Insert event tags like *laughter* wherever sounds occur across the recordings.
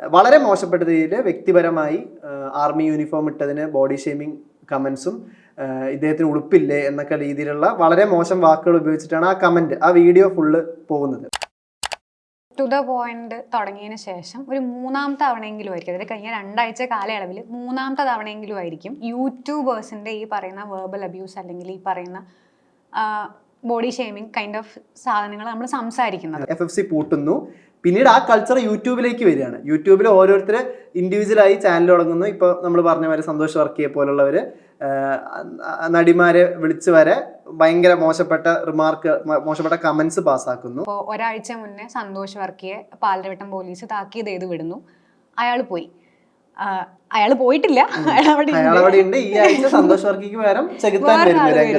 വളരെ മോശപ്പെട്ട രീതിയിൽ വ്യക്തിപരമായി ആർമി യൂണിഫോം ഇട്ടതിന് ബോഡി ഷേമിങ് കമൻസും ഇദ്ദേഹത്തിന് ഉടുപ്പില്ലേ എന്നൊക്കെ രീതിയിലുള്ള വളരെ മോശം വാക്കുകൾ ഉപയോഗിച്ചിട്ടാണ് ആ കമന്റ് ആ വീഡിയോ ഫുള്ള് പോകുന്നത്. ടു ദ പോയിന്റ് തുടങ്ങിയതിന് ശേഷം ഒരു മൂന്നാമത്തെ തവണയെങ്കിലും ആയിരിക്കും അതായത് കഴിഞ്ഞ രണ്ടാഴ്ച കാലയളവിൽ മൂന്നാമത്തെ തവണയെങ്കിലും ആയിരിക്കും യൂട്യൂബേഴ്സിന്റെ ഈ പറയുന്ന വേർബൽ അബ്യൂസ് അല്ലെങ്കിൽ ഈ പറയുന്ന ബോഡി ഷേമിങ് കൈൻഡ് ഓഫ് സാധനങ്ങൾ നമ്മൾ സംസാരിക്കുന്നത്. എഫ് എഫ് സി പൂട്ടുന്നു. പിന്നീട് ആ കൾച്ചർ യൂട്യൂബിലേക്ക് വരികയാണ്. യൂട്യൂബിൽ ഓരോരുത്തർ ഇൻഡിവിജ്വലായി ചാനൽ തുടങ്ങുന്നു. ഇപ്പോൾ നമ്മൾ പറഞ്ഞ മാതിരി സന്തോഷ് വർക്കിയെ പോലുള്ളവർ നടിമാരെ വിളിച്ചു വരെ ഭയങ്കര മോശപ്പെട്ട റിമാർക്ക് മോശപ്പെട്ട കമന്റ്സ് പാസ്സാക്കുന്നു ഒരാഴ്ച മുന്നേ സന്തോഷ് വർക്കിയെ പാലരവട്ടം പോലീസ് താക്കീത് ചെയ്ത് വിടുന്നു. അയാൾ പോയി. അയാൾ പോയിട്ടില്ല. അവിടെ ഉണ്ട്. ഈ ആഴ്ച സന്തോഷ് വർക്കിക്ക് പകരം ചെകുത്താൻ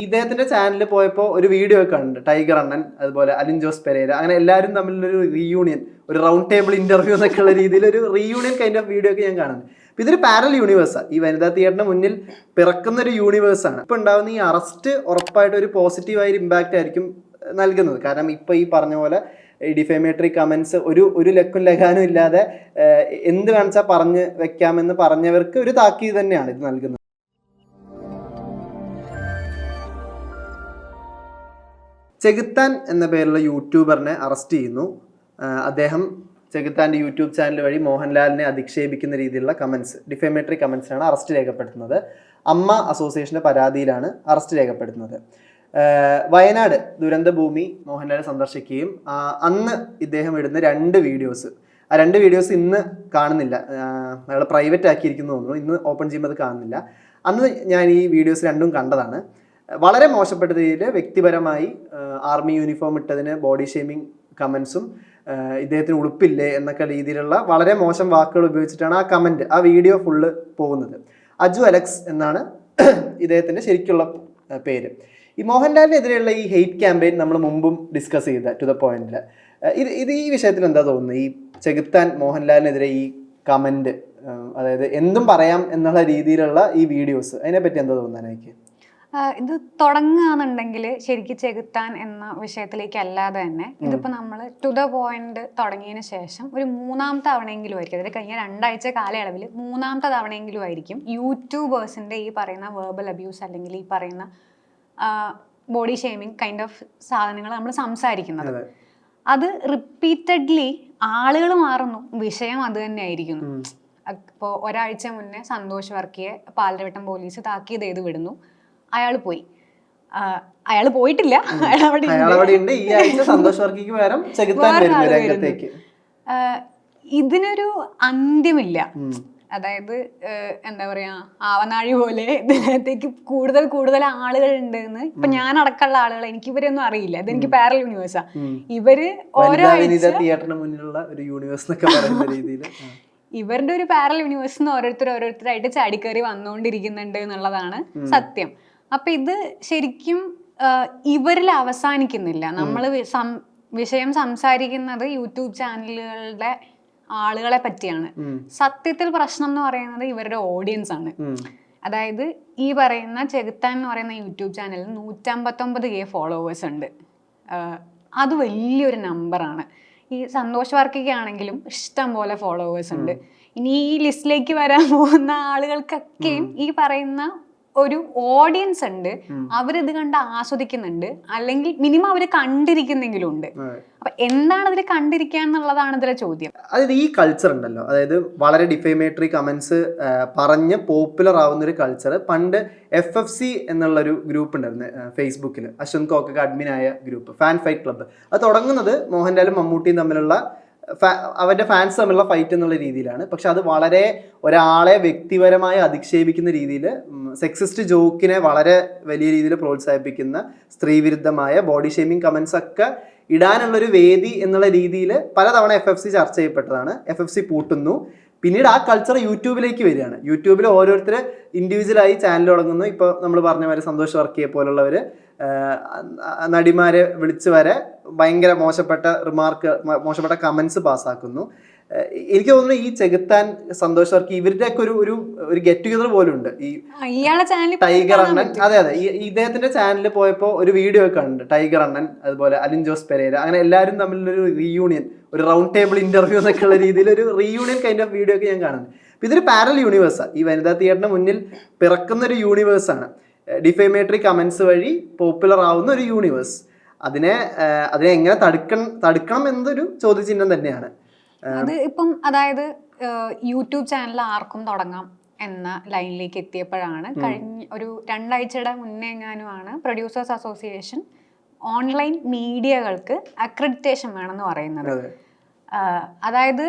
ഇദ്ദേഹത്തിന്റെ ചാനലിൽ പോയപ്പോ ഒരു വീഡിയോ ഒക്കെ ഉണ്ട് ടൈഗർ അണ്ണൻ അതുപോലെ അലിൻ ജോസ് പെരേര. അങ്ങനെ എല്ലാവരും തമ്മിലൊരു റീയൂണിയൻ ഒരു റൗണ്ട് ടേബിൾ ഇന്റർവ്യൂ എന്നൊക്കെ ഉള്ള രീതിയിൽ ഒരു റീയൂണിയൻ കൈൻഡ് ഓഫ് വീഡിയോ ഒക്കെ ഞാൻ കാണുന്നുണ്ട്. അപ്പൊ ഇതൊരു പാരൽ യൂണിവേഴ്സാണ് ഈ വനിതാ തിയേറ്ററിന് മുന്നിൽ പിറക്കുന്ന ഒരു യൂണിവേഴ്സാണ് ഇപ്പൊ ഉണ്ടാവുന്ന ഈ അറസ്റ്റ് ഉറപ്പായിട്ട് ഒരു പോസിറ്റീവായ ഒരു ഇമ്പാക്റ്റ് ആയിരിക്കും നൽകുന്നത്. കാരണം ഇപ്പൊ ഈ പറഞ്ഞ പോലെ ഡിഫേമേറ്ററി കമൻസ് ഒരു ഒരു ലക്കും ലഗാനും ഇല്ലാതെ എന്ത് കാണിച്ചാൽ പറഞ്ഞ് വെക്കാമെന്ന് പറഞ്ഞവർക്ക് ഒരു താക്കീത് തന്നെയാണ് ഇത് നൽകുന്നത്. ചെകുത്താൻ എന്ന പേരുള്ള യൂട്യൂബറിനെ അറസ്റ്റ് ചെയ്യുന്നു. അദ്ദേഹം ചെകുത്താന്റെ യൂട്യൂബ് ചാനൽ വഴി മോഹൻലാലിനെ അധിക്ഷേപിക്കുന്ന രീതിയിലുള്ള കമൻസ് ഡിഫേമേറ്ററി കമൻസിനാണ് അറസ്റ്റ് രേഖപ്പെടുത്തുന്നത്. അമ്മ അസോസിയേഷന്റെ പരാതിയിലാണ് അറസ്റ്റ് രേഖപ്പെടുത്തുന്നത്. വയനാട് ദുരന്തഭൂമി മോഹൻലാൽ സന്ദർശിക്കുകയും അന്ന് ഇദ്ദേഹം ഇടുന്ന രണ്ട് വീഡിയോസ്. ആ രണ്ട് വീഡിയോസ് ഇന്ന് കാണുന്നില്ല. അയാൾ പ്രൈവറ്റ് ആക്കിയിരിക്കുന്നു തോന്നുന്നു. ഇന്ന് ഓപ്പൺ ചെയ്യുമ്പോൾ അത് കാണുന്നില്ല. അന്ന് ഞാൻ ഈ വീഡിയോസ് രണ്ടും കണ്ടതാണ്. വളരെ മോശപ്പെട്ട രീതിയിൽ വ്യക്തിപരമായി ആർമി യൂണിഫോം ഇട്ടതിന് ബോഡി ഷേമിങ് കമൻസും ഇദ്ദേഹത്തിന് ഉടുപ്പില്ലേ എന്നൊക്കെ രീതിയിലുള്ള വളരെ മോശം വാക്കുകൾ ഉപയോഗിച്ചിട്ടാണ് ആ കമന്റ് ആ വീഡിയോ ഫുള്ള് പോകുന്നത്. അജു അലക്സ് എന്നാണ് ഇദ്ദേഹത്തിന്റെ ശരിക്കുള്ള പേര്. ഈ മോഹൻലാലിനെതിരെയുള്ള ഈ ഹെയ്റ്റ് ക്യാമ്പയിൻ നമ്മൾ മുമ്പും ഡിസ്കസ് ചെയ്ത ടു ദ പോയിന്റിൽ ഇത് ഇത് ഈ വിഷയത്തിൽ എന്താ തോന്നുന്നത് ഈ ചെകുത്താൻ മോഹൻലാലിനെതിരെ ഈ കമന്റ് അതായത് എന്തും പറയാം എന്നുള്ള രീതിയിലുള്ള ഈ വീഡിയോസ് അതിനെപ്പറ്റി എന്താ തോന്നുന്നത് എനിക്ക് ഇത് തുടങ്ങുകയാണെന്നുണ്ടെങ്കിൽ ശരിക്കും ചെകുത്താൻ എന്ന വിഷയത്തിലേക്കല്ലാതെ തന്നെ ഇതിപ്പോൾ നമ്മൾ ടു ദ പോയിന്റ് തുടങ്ങിയതിന് ശേഷം ഒരു മൂന്നാമത്തെ തവണയെങ്കിലും ആയിരിക്കും. അതായത് കഴിഞ്ഞ രണ്ടാഴ്ച കാലയളവിൽ മൂന്നാമത്തെ തവണയെങ്കിലും ആയിരിക്കും യൂട്യൂബേഴ്സിന്റെ ഈ പറയുന്ന വേർബൽ അബ്യൂസ് അല്ലെങ്കിൽ ഈ പറയുന്ന ബോഡി ഷേമിങ് കൈൻഡ് ഓഫ് സാധനങ്ങൾ നമ്മൾ സംസാരിക്കുന്നത്. അത്. റിപ്പീറ്റഡ്ലി ആളുകൾ മാറുന്നു. വിഷയം അത് തന്നെ ആയിരിക്കുന്നു അപ്പോൾ ഒരാഴ്ച മുന്നേ സന്തോഷ് വർക്കിയെ പാലരവട്ടം പോലീസ് താക്കീത് ചെയ്ത് വിടുന്നു. അയാൾ പോയി. അയാൾ പോയിട്ടില്ല. അയാൾ അവിടെ സന്തോഷ് വർക്കിക്ക് പകരം ഇതിനൊരു അന്ത്യമില്ല. അതായത് എന്താ പറയാ ആവനാഴി പോലെ ഇതിനകത്തേക്ക് കൂടുതൽ കൂടുതൽ ആളുകൾ ഉണ്ട് എന്ന് ഇപ്പൊ ഞാൻ അടക്കമുള്ള ആളുകൾ എനിക്ക് ഇവരൊന്നും അറിയില്ല ഇതെനിക്ക് പാരൽ യൂണിവേഴ്സാ. ഇവർ ഓരോ തിയേറ്ററിന് മുന്നിലുള്ള ഒരു യൂണിവേഴ്സ് എന്നൊക്കെ പറയുന്ന *laughs* രീതിയിൽ ഇവരുടെ ഒരു പാരൽ യൂണിവേഴ്സ് എന്ന് ഓരോരുത്തർ ഓരോരുത്തരായിട്ട് ചാടിക്കയറി വന്നുകൊണ്ടിരിക്കുന്നുണ്ട് എന്നുള്ളതാണ് സത്യം. അപ്പൊ ഇത് ശരിക്കും ഇവരിൽ അവസാനിക്കുന്നില്ല. നമ്മൾ വിഷയം സംസാരിക്കുന്നത് യൂട്യൂബ് ചാനലുകളുടെ ആളുകളെ പറ്റിയാണ്. സത്യത്തിൽ പ്രശ്നം എന്ന് പറയുന്നത് ഇവരുടെ ഓഡിയൻസ് ആണ്. അതായത് ഈ പറയുന്ന ചെകുത്താൻ എന്ന് പറയുന്ന യൂട്യൂബ് ചാനലിൽ നൂറ്റമ്പത്തൊമ്പത് കെ ഫോളോവേഴ്സ് ഉണ്ട്. അത് വലിയൊരു നമ്പറാണ് ഈ സന്തോഷ് വർക്കിക്കാണെങ്കിലും ഇഷ്ടം പോലെ ഫോളോവേഴ്സ് ഉണ്ട്. ഇനി ഈ ലിസ്റ്റിലേക്ക് വരാൻ പോകുന്ന ആളുകൾക്കൊക്കെയും ഈ പറയുന്ന ഒരു ഓഡിയൻസ് ഉണ്ട്. അവരിത് കണ്ട് ആസ്വദിക്കുന്നുണ്ട്. അല്ലെങ്കിൽ മിനിമം അവർ കണ്ടിരിക്കുന്നെങ്കിലും ഉണ്ട് അപ്പൊ എന്താണ് അതിൽ കണ്ടിരിക്കുക എന്നുള്ളതാണ് ഇതിലെ ചോദ്യം. അതായത് ഈ കൾച്ചർ ഉണ്ടല്ലോ. അതായത് വളരെ ഡിഫേമേറ്ററി കമന്റ്സ് പറഞ്ഞ് പോപ്പുലർ ആവുന്ന ഒരു കൾച്ചർ പണ്ട് എഫ് എഫ് സി എന്നുള്ളൊരു ഗ്രൂപ്പ് ഉണ്ടായിരുന്നു ഫേസ്ബുക്കിൽ അശ്വന്ത് കോക്കൊക്കെ അഡ്മിനായ ഗ്രൂപ്പ് ഫാൻ ഫൈറ്റ് ക്ലബ്ബ് അത് തുടങ്ങുന്നത് മോഹൻലാലും മമ്മൂട്ടിയും തമ്മിലുള്ള അവരുടെ ഫാൻസ് തമ്മിലുള്ള ഫൈറ്റ് എന്നുള്ള രീതിയിലാണ്. പക്ഷെ അത് വളരെ ഒരാളെ വ്യക്തിപരമായി അധിക്ഷേപിക്കുന്ന രീതിയിൽ സെക്സിസ്റ്റ് ജോക്കിനെ വളരെ വലിയ രീതിയിൽ പ്രോത്സാഹിപ്പിക്കുന്ന സ്ത്രീവിരുദ്ധമായ ബോഡി ഷേമിങ് കമൻസ് ഒക്കെ ഇടാനുള്ളൊരു വേദി എന്നുള്ള രീതിയിൽ പലതവണ എഫ് എഫ് സി ചർച്ച ചെയ്യപ്പെട്ടതാണ്. എഫ് എഫ് സി പൂട്ടുന്നു. പിന്നീട് ആ കൾച്ചർ യൂട്യൂബിലേക്ക് വരികയാണ്. യൂട്യൂബിൽ ഓരോരുത്തർ ഇൻഡിവിജ്വലായി ചാനൽ തുടങ്ങുന്നു. ഇപ്പോൾ നമ്മൾ പറഞ്ഞ മാതിരി സന്തോഷ് വർക്കിയെ പോലുള്ളവർ നടിമാരെ വിളിച്ച് വരെ ഭയങ്കര മോശപ്പെട്ട റിമാർക്ക് മോശപ്പെട്ട കമൻസ് പാസ്സാക്കുന്നു എനിക്ക് തോന്നുന്നു ഈ ചെകുത്താൻ സന്തോഷ് ഇവരുടെ ഒക്കെ ഒരു ഒരു ഒരു ഗെറ്റ് ടുഗദർ പോലും ഉണ്ട്. ഈ ടൈഗർ അണ്ണൻ അതെ അതെ. ഈ- ഇദ്ദേഹത്തിന്റെ ചാനലിൽ പോയപ്പോൾ ഒരു വീഡിയോ ഒക്കെ ഉണ്ട് ടൈഗർ അണ്ണൻ അതുപോലെ അലിൻ ജോസ് പെരേര. അങ്ങനെ എല്ലാവരും തമ്മിലൊരു റീയൂണിയൻ ഒരു റൗണ്ട് ടേബിൾ ഇന്റർവ്യൂ എന്നൊക്കെ ഉള്ള രീതിയിൽ ഒരു റീയൂണിയൻ കൈൻഡ് ഓഫ് വീഡിയോ ഒക്കെ ഞാൻ കാണുന്നത് ഇതൊരു പാരൽ യൂണിവേഴ്സാണ് ഈ വനിതാ തിയേറ്ററിന് മുന്നിൽ പിറക്കുന്ന ഒരു യൂണിവേഴ്സാണ് ഡിഫേമേറ്ററി കമൻസ് വഴി പോപ്പുലർ ആവുന്ന ഒരു യൂണിവേഴ്സ് അതിനെ അതിനെ എങ്ങനെ തടുക്കണം തടുക്കണം എന്നൊരു ചോദ്യചിഹ്നം തന്നെയാണ്. അത് ഇപ്പം അതായത് യൂട്യൂബ് ചാനൽ ആർക്കും തുടങ്ങാം എന്ന ലൈനിലേക്ക് എത്തിയപ്പോഴാണ് കഴിഞ്ഞ ഒരു രണ്ടാഴ്ചയുടെ മുന്നേ എങ്ങാനുമാണ് പ്രൊഡ്യൂസേഴ്സ് അസോസിയേഷൻ ഓൺലൈൻ മീഡിയകൾക്ക് അക്രഡിറ്റേഷൻ വേണമെന്ന് പറയുന്നത്. അതായത്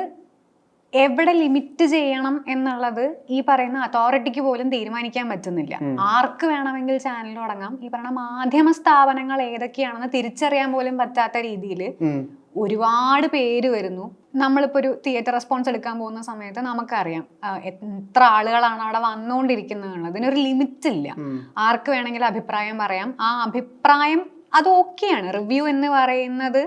എവിടെ ലിമിറ്റ് ചെയ്യണം എന്നുള്ളത് ഈ പറയുന്ന അതോറിറ്റിക്ക് പോലും തീരുമാനിക്കാൻ പറ്റുന്നില്ല. ആർക്ക് വേണമെങ്കിൽ ചാനൽ തുടങ്ങാം? ഈ പറയുന്ന മാധ്യമ സ്ഥാപനങ്ങൾ ഏതൊക്കെയാണെന്ന് തിരിച്ചറിയാൻ പോലും പറ്റാത്ത രീതിയിൽ ഒരുപാട് പേര് വരുന്നു. നമ്മളിപ്പോൾ ഒരു തിയേറ്റർ റെസ്പോൺസ് എടുക്കാൻ പോകുന്ന സമയത്ത് നമുക്കറിയാം എത്ര ആളുകളാണ് അവിടെ വന്നുകൊണ്ടിരിക്കുന്നത് ഇതിനൊരു ലിമിറ്റ് ഇല്ല. ആർക്ക് വേണമെങ്കിലും അഭിപ്രായം പറയാം. ആ അഭിപ്രായം അത് ഓക്കെയാണ്. റിവ്യൂ എന്ന് പറയുന്നത്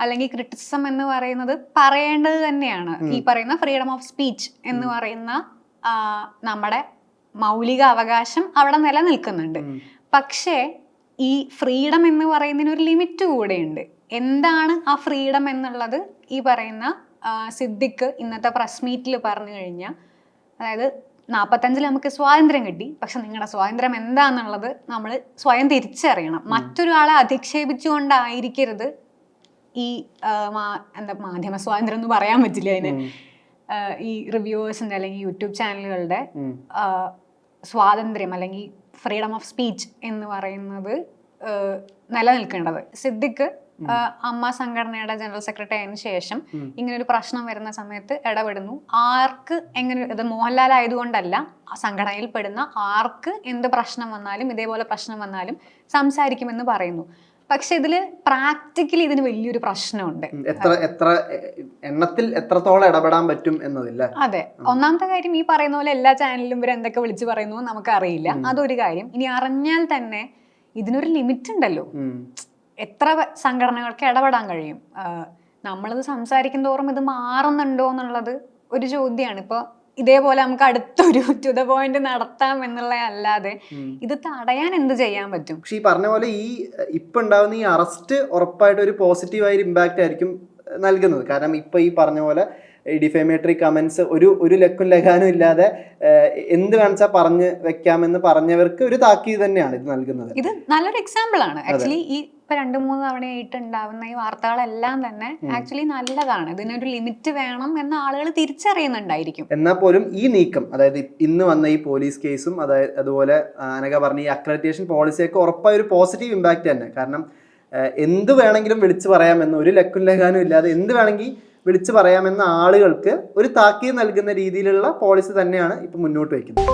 അല്ലെങ്കിൽ ക്രിറ്റിസിസം എന്ന് പറയുന്നത് പറയേണ്ടത് തന്നെയാണ്. ഈ പറയുന്ന ഫ്രീഡം ഓഫ് സ്പീച്ച് എന്ന് പറയുന്ന നമ്മുടെ മൗലിക അവകാശം അവിടെ നിലനിൽക്കുന്നുണ്ട്. പക്ഷേ ഈ ഫ്രീഡം എന്ന് പറയുന്നതിന് ഒരു ലിമിറ്റ് കൂടെയുണ്ട്. എന്താണ് ആ ഫ്രീഡം എന്നുള്ളത്? ഈ പറയുന്ന സിദ്ദിഖ് ഇന്നത്തെ പ്രസ് മീറ്റിൽ പറഞ്ഞു കഴിഞ്ഞാൽ അതായത് നാൽപ്പത്തഞ്ചിൽ നമുക്ക് സ്വാതന്ത്ര്യം കിട്ടി. പക്ഷെ നിങ്ങളുടെ സ്വാതന്ത്ര്യം എന്താണെന്നുള്ളത് നമ്മൾ സ്വയം തിരിച്ചറിയണം. മറ്റൊരാളെ അധിക്ഷേപിച്ചുകൊണ്ടായിരിക്കരുത് ഈ എന്താ മാധ്യമ സ്വാതന്ത്ര്യം എന്ന് പറയാൻ പറ്റില്ല അതിന്. ഈ റിവ്യൂവേഴ്സിന്റെ അല്ലെങ്കിൽ യൂട്യൂബ് ചാനലുകളുടെ സ്വാതന്ത്ര്യം അല്ലെങ്കിൽ ഫ്രീഡം ഓഫ് സ്പീച്ച് എന്ന് പറയുന്നത് നിലനിൽക്കേണ്ടത്. സിദ്ദിഖ് അമ്മ സംഘടനയുടെ ജനറൽ സെക്രട്ടറി ആയതിനു ശേഷം ഇങ്ങനെ ഒരു പ്രശ്നം വരുന്ന സമയത്ത് ഇടപെടുന്നു. ആർക്ക് എങ്ങനെ ഇത് മോഹൻലാൽ ആയതുകൊണ്ടല്ല ആ സംഘടനയിൽ പെടുന്ന ആർക്ക് എന്ത് പ്രശ്നം വന്നാലും ഇതേപോലെ പ്രശ്നം വന്നാലും സംസാരിക്കുമെന്ന് പറയുന്നു. പക്ഷെ ഇതിൽ പ്രാക്ടിക്കലി ഇതിന് വലിയൊരു പ്രശ്നമുണ്ട്. എത്ര എത്ര എണ്ണത്തിൽ എത്രത്തോളം ഇടപെടാൻ പറ്റും എന്നതില്ല അതെ. ഒന്നാമത്തെ കാര്യം ഈ പറയുന്ന പോലെ എല്ലാ ചാനലിലും ഇവർ എന്തൊക്കെ വിളിച്ചു പറയുന്നു നമുക്ക് നമുക്കറിയില്ല. അതൊരു കാര്യം. ഇനി അറിഞ്ഞാൽ തന്നെ ഇതിനൊരു ലിമിറ്റ് ഉണ്ടല്ലോ. എത്ര സംഘടനകൾക്ക് ഇടപെടാൻ കഴിയും? നമ്മളിത് സംസാരിക്കും തോറും ഇത് മാറുന്നുണ്ടോ എന്നുള്ളത് ഒരു ചോദ്യമാണ് ഇപ്പോൾ ഇതേപോലെ നമുക്ക് അടുത്തൊരു ടു ദ പോയിന്റ് നടത്താം എന്നുള്ള അല്ലാതെ ഇത് തടയാൻ എന്ത് ചെയ്യാൻ പറ്റും? പക്ഷെ ഈ പറഞ്ഞ പോലെ ഈ ഇപ്പൊ ഉണ്ടാവുന്ന ഈ അറസ്റ്റ് ഉറപ്പായിട്ട് ഒരു പോസിറ്റീവായ ഇമ്പാക്റ്റ് ആയിരിക്കും നൽകുന്നത്. കാരണം ഇപ്പൊ ഈ പറഞ്ഞ പോലെ ഡിഫേമേറ്ററി കമൻസ് ഒരു ഒരു ലക്കും ലഗാനും ഇല്ലാതെ എന്ത് കാണിച്ചാൽ പറഞ്ഞ് വെക്കാമെന്ന് പറഞ്ഞവർക്ക് ഒരു താക്കീത് തന്നെയാണ് ഇത് നൽകുന്നത്. ഇത് നല്ലൊരു എക്സാമ്പിൾ ആണ്. ആക്ച്വലി ഈ ഇപ്പൊ രണ്ട് മൂന്ന് തവണയായിട്ട് ഉണ്ടാവുന്ന ഈ വാർത്തകളെല്ലാം തന്നെ ആക്ച്വലി നല്ലതാണ്. ഇതിനൊരു ലിമിറ്റ് വേണം എന്ന് ആളുകൾ തിരിച്ചറിയുന്നുണ്ടായിരിക്കും. എന്നാൽ പോലും ഈ നീക്കം അതായത് ഇന്ന് വന്ന ഈ പോലീസ് കേസും അതായത് അതുപോലെ അനക പറഞ്ഞ ഈ അക്രഡിറ്റേഷൻ പോളിസിയൊക്കെ ഉറപ്പായ ഒരു പോസിറ്റീവ് ഇമ്പാക്റ്റ് തന്നെ. കാരണം എന്ത് വേണമെങ്കിലും വിളിച്ചു പറയാമെന്ന് ഒരു ലക്കും ലഗാനും ഇല്ലാതെ എന്ത് വേണമെങ്കിൽ വിളിച്ചു പറയാമെന്ന ആളുകൾക്ക് ഒരു താക്കീത് നൽകുന്ന രീതിയിലുള്ള പോളിസി തന്നെയാണ് ഇപ്പം മുന്നോട്ട് വയ്ക്കുന്നത്.